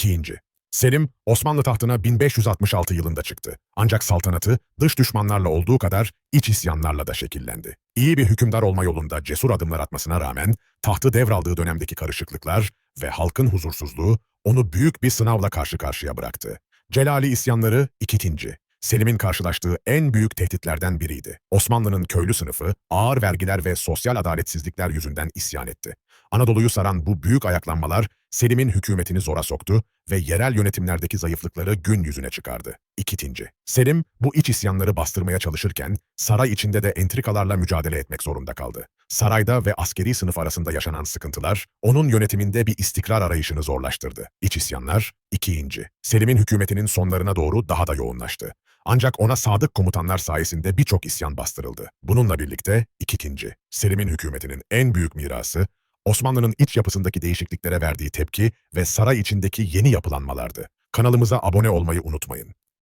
İkinci, Selim, Osmanlı tahtına 1566 yılında çıktı. Ancak saltanatı dış düşmanlarla olduğu kadar iç isyanlarla da şekillendi. İyi bir hükümdar olma yolunda cesur adımlar atmasına rağmen tahtı devraldığı dönemdeki karışıklıklar ve halkın huzursuzluğu onu büyük bir sınavla karşı karşıya bıraktı. Celali isyanları ikinci. Selim'in karşılaştığı en büyük tehditlerden biriydi. Osmanlı'nın köylü sınıfı ağır vergiler ve sosyal adaletsizlikler yüzünden isyan etti. Anadolu'yu saran bu büyük ayaklanmalar Selim'in hükümetini zora soktu ve yerel yönetimlerdeki zayıflıkları gün yüzüne çıkardı. İkinci, Selim bu iç isyanları bastırmaya çalışırken saray içinde de entrikalarla mücadele etmek zorunda kaldı. Sarayda ve askeri sınıf arasında yaşanan sıkıntılar onun yönetiminde bir istikrar arayışını zorlaştırdı. İç isyanlar ikinci, Selim'in hükümetinin sonlarına doğru daha da yoğunlaştı. Ancak ona sadık komutanlar sayesinde birçok isyan bastırıldı. Bununla birlikte ikinci, Selim'in hükümetinin en büyük mirası Osmanlı'nın iç yapısındaki değişikliklere verdiği tepki ve saray içindeki yeni yapılanmalardı. Kanalımıza abone olmayı unutmayın.